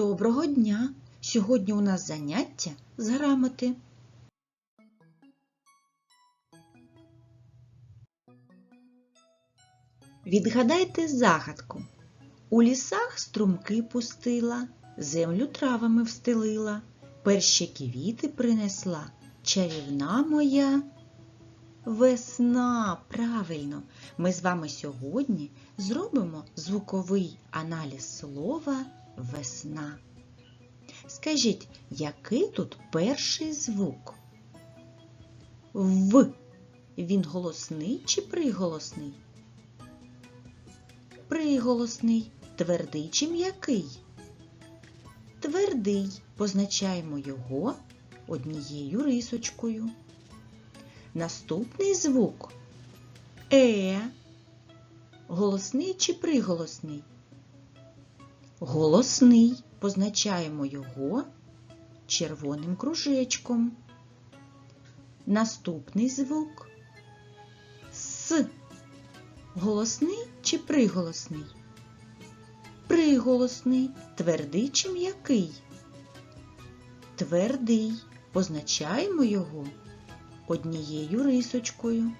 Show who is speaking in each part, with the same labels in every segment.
Speaker 1: Доброго дня! Сьогодні у нас заняття з грамоти. Відгадайте загадку. У лісах струмки пустила, землю травами встелила, перші квіти принесла, чарівна моя. Весна, правильно, ми з вами сьогодні зробимо звуковий аналіз слова весна. Скажіть, який тут перший звук? В. Він голосний чи приголосний? Приголосний, твердий чи м'який? Твердий. Позначаємо його однією рисочкою. Наступний звук Е. Голосний чи приголосний? Голосний. Позначаємо його червоним кружечком. Наступний звук С. Голосний чи приголосний? Приголосний. Твердий чи м'який? Твердий. Позначаємо його однією рисочкою.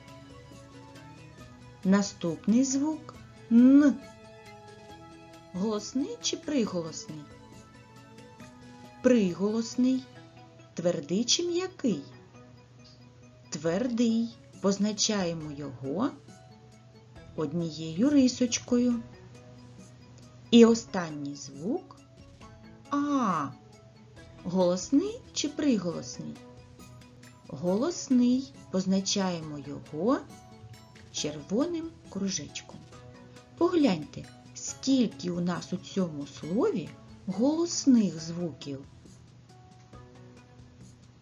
Speaker 1: Наступний звук Н. Голосний чи приголосний? Приголосний. Твердий чи м'який? Твердий. Позначаємо його однією рисочкою. І останній звук А. Голосний чи приголосний? Голосний. Позначаємо його червоним кружечком. Погляньте, скільки у нас у цьому слові голосних звуків.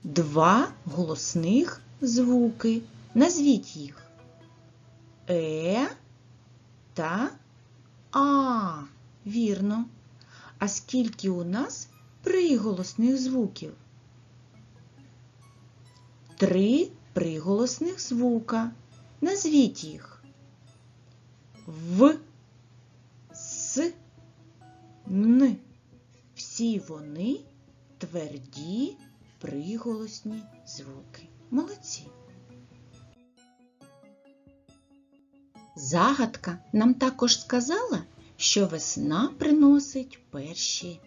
Speaker 1: Два голосних звуки. Назвіть їх. Е та А. Вірно. А скільки у нас приголосних звуків? Три приголосних звука. Назвіть їх. В, Н. Всі вони тверді приголосні звуки. Молодці. Загадка нам також сказала, що весна приносить перші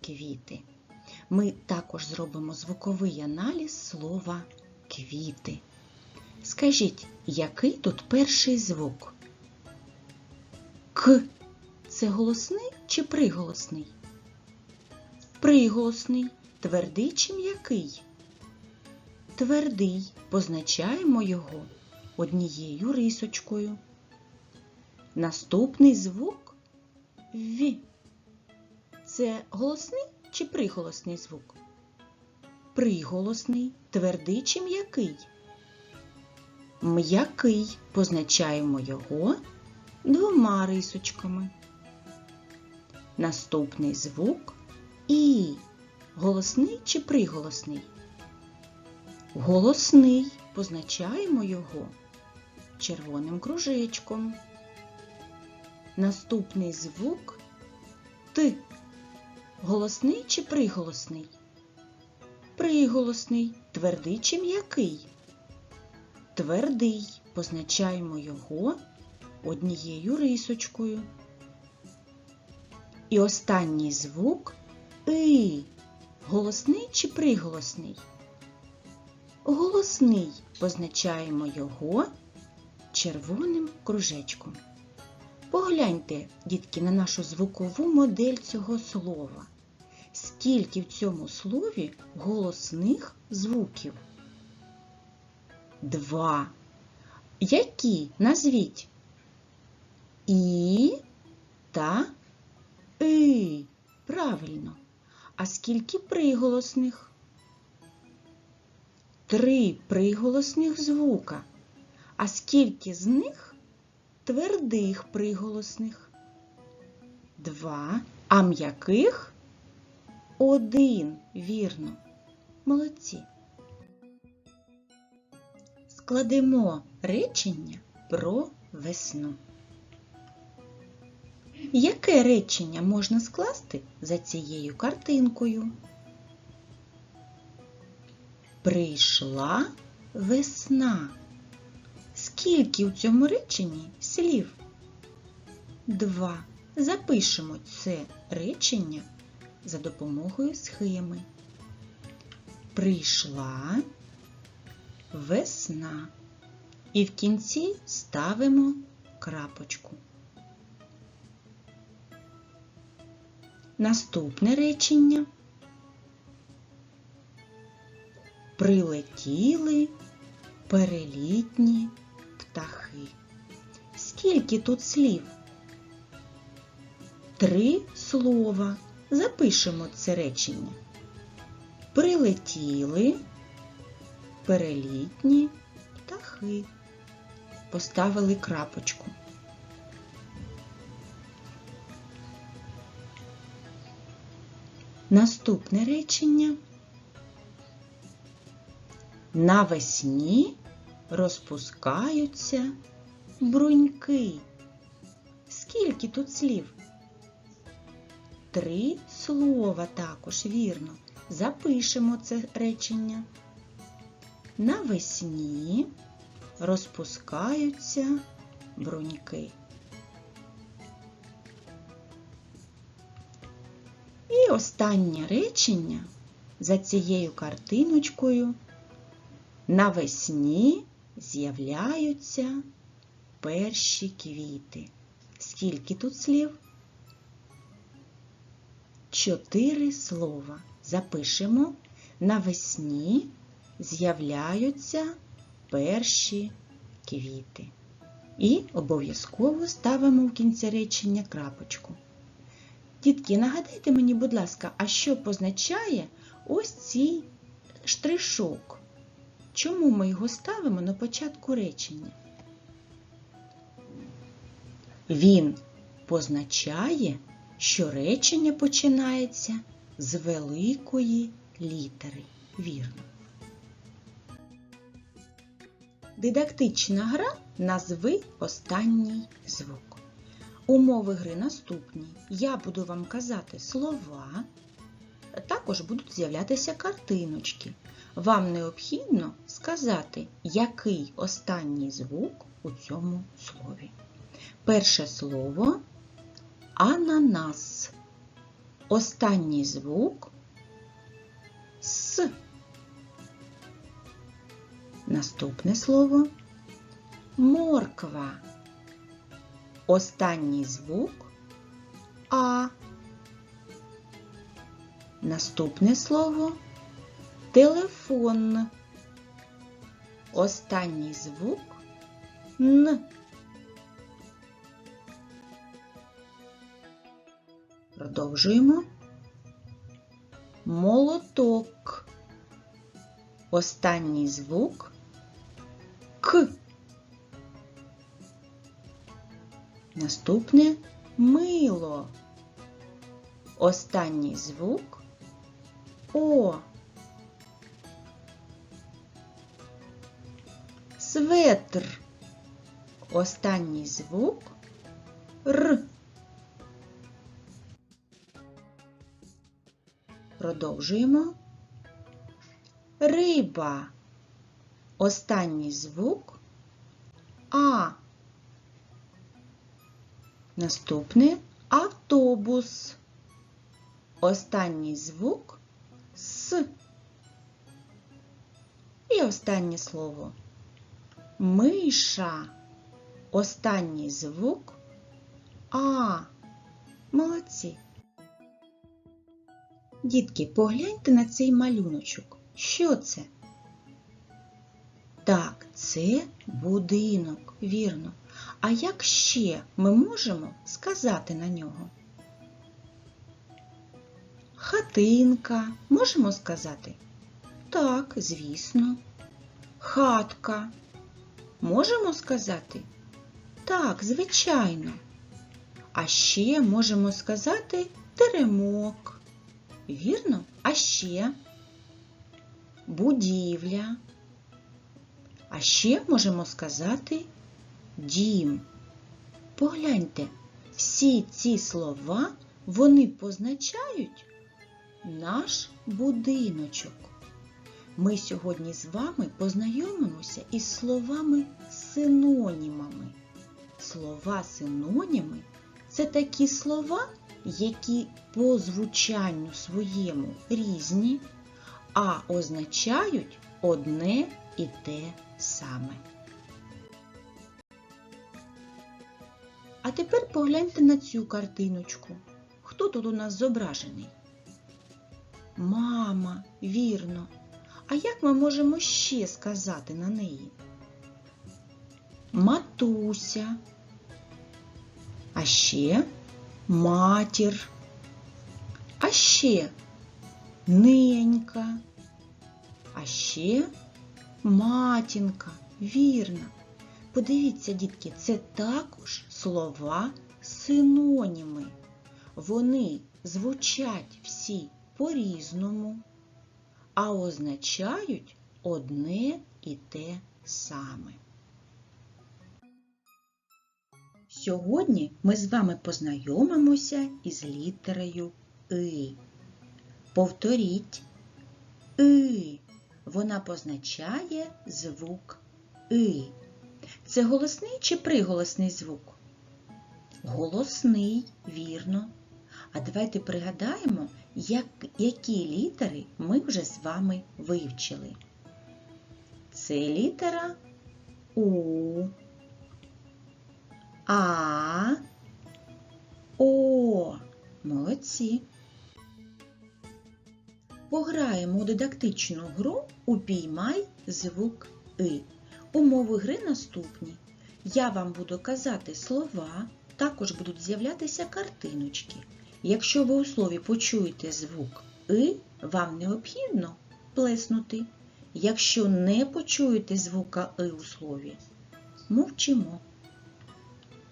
Speaker 1: квіти. Ми також зробимо звуковий аналіз слова квіти. Скажіть, який тут перший звук? К. Це голосний чи приголосний? Приголосний. Твердий чи м'який? Твердий. Позначаємо його однією рисочкою. Наступний звук В. Це голосний чи приголосний звук? Приголосний, твердий чи м'який? М'який. Позначаємо його двома рисочками. Наступний звук І. Голосний чи приголосний? Голосний. Позначаємо його червоним кружечком. Наступний звук Т. Голосний чи приголосний? Приголосний. Твердий чи м'який? Твердий. Позначаємо його однією рисочкою. І останній звук И. Голосний чи приголосний? Голосний. Позначаємо його червоним кружечком. Погляньте, дітки, на нашу звукову модель цього слова. Скільки в цьому слові голосних звуків? Два. Які? Назвіть? І та И. Правильно. А скільки приголосних? Три приголосних звука. А скільки з них твердих приголосних? Два. А м'яких? Один. Вірно. Молодці. Складемо речення про весну. Яке речення можна скласти за цією картинкою? Прийшла весна. Скільки у цьому реченні слів? Два. Запишемо це речення за допомогою схеми. Прийшла весна. І в кінці ставимо крапочку. Наступне речення. Прилетіли перелітні птахи. Скільки тут слів? Три слова. Запишемо це речення. Прилетіли перелітні птахи. Поставили крапочку. Наступне речення. Навесні розпускаються бруньки. Скільки тут слів? Три слова також, вірно. Запишемо це речення. Навесні розпускаються бруньки. Останнє речення за цією картиночкою. Навесні з'являються перші квіти. Скільки тут слів? Чотири слова. Запишемо. Навесні з'являються перші квіти. І обов'язково ставимо в кінці речення крапочку. Дітки, нагадайте мені, будь ласка, а що позначає ось цей штришок? Чому ми його ставимо на початку речення? Він позначає, що речення починається з великої літери. Вірно. Дидактична гра назви останній звук. Умови гри наступні. Я буду вам казати слова, також будуть з'являтися картиночки. Вам необхідно сказати, який останній звук у цьому слові. Перше слово ананас. Останній звук С. Наступне слово морква. Останній звук А. Наступне слово телефон. Останній звук Н. Продовжуємо. Молоток. Останній звук Наступне мило. Останній звук О. Светр. Останній звук Р. Продовжуємо. Риба. Останній звук А. Наступне автобус. Останній звук С. І останнє слово. Миша. Останній звук А. Молодці. Дітки, погляньте на цей малюночок. Що це? Так, це будинок, вірно. А як ще ми можемо сказати на нього? Хатинка, можемо сказати? Так, звісно. Хатка. Можемо сказати? Так, звичайно. А ще можемо сказати теремок. Вірно? А ще будівля. А ще можемо сказати дім. Погляньте, Всі ці слова вони позначають наш будиночок. Ми сьогодні з вами познайомимося із словами синонімами. Слова синоніми це такі слова, які по звучанню своєму різні, а означають одне і те саме. А тепер погляньте на цю картиночку. Хто тут у нас зображений? Мама, вірно. А як ми можемо ще сказати на неї? Матуся. А ще матір. А ще ненька. А ще матінка. Вірно. Подивіться, дітки, це також слова синоніми. Вони звучать всі по-різному, а означають одне і те саме. Сьогодні ми з вами познайомимося із літерою И. Повторіть И. Вона позначає звук И. Це голосний чи приголосний звук? Голосний, вірно. А давайте пригадаємо, як, які літери ми вже з вами вивчили. Це літера У, А, О. Молодці. Пограємо у дидактичну гру Упіймай звук И. Умови гри наступні. Я вам буду казати слова, також будуть з'являтися картиночки. Якщо ви у слові почуєте звук И, вам необхідно плеснути. Якщо не почуєте звука И у слові, мовчимо.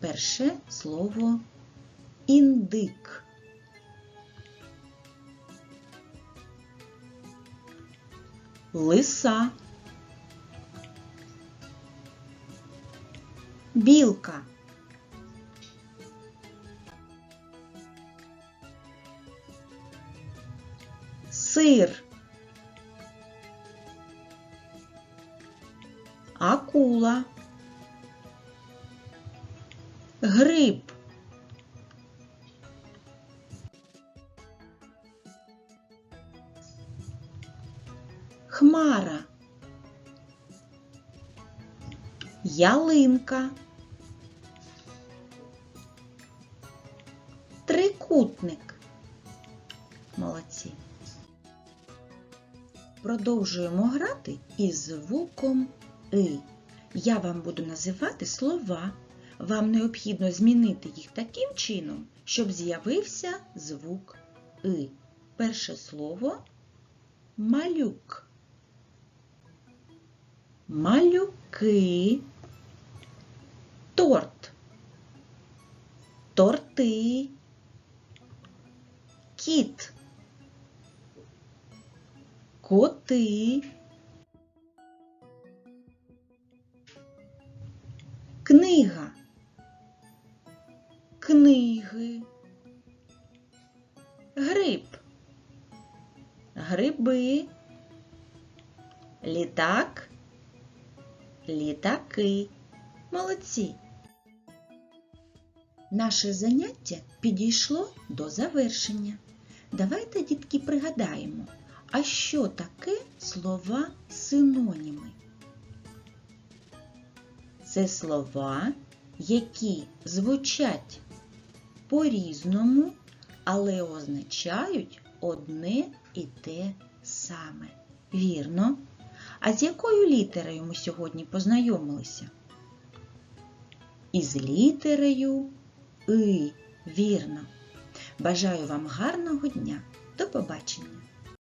Speaker 1: Перше слово індик. Лиса. Білка. Сир. Акула. Гриб. Хмара. Ялинка. Продовжуємо грати із звуком И. Я вам буду називати слова. Вам необхідно змінити їх таким чином, щоб з'явився звук И. Перше слово малюк. Малюки. Торт. Торти. Кіт. Коти. Книга. Книги. Гриб. Гриби. Літак. Літаки. Молодці. Наше заняття підійшло до завершення. Давайте, дітки, пригадаємо, а що таке слова синоніми? Це слова, які звучать по-різному, але означають одне і те саме. Вірно? А з якою літерою ми сьогодні познайомилися? Із літерою И. Вірно. Бажаю вам гарного дня. До побачення!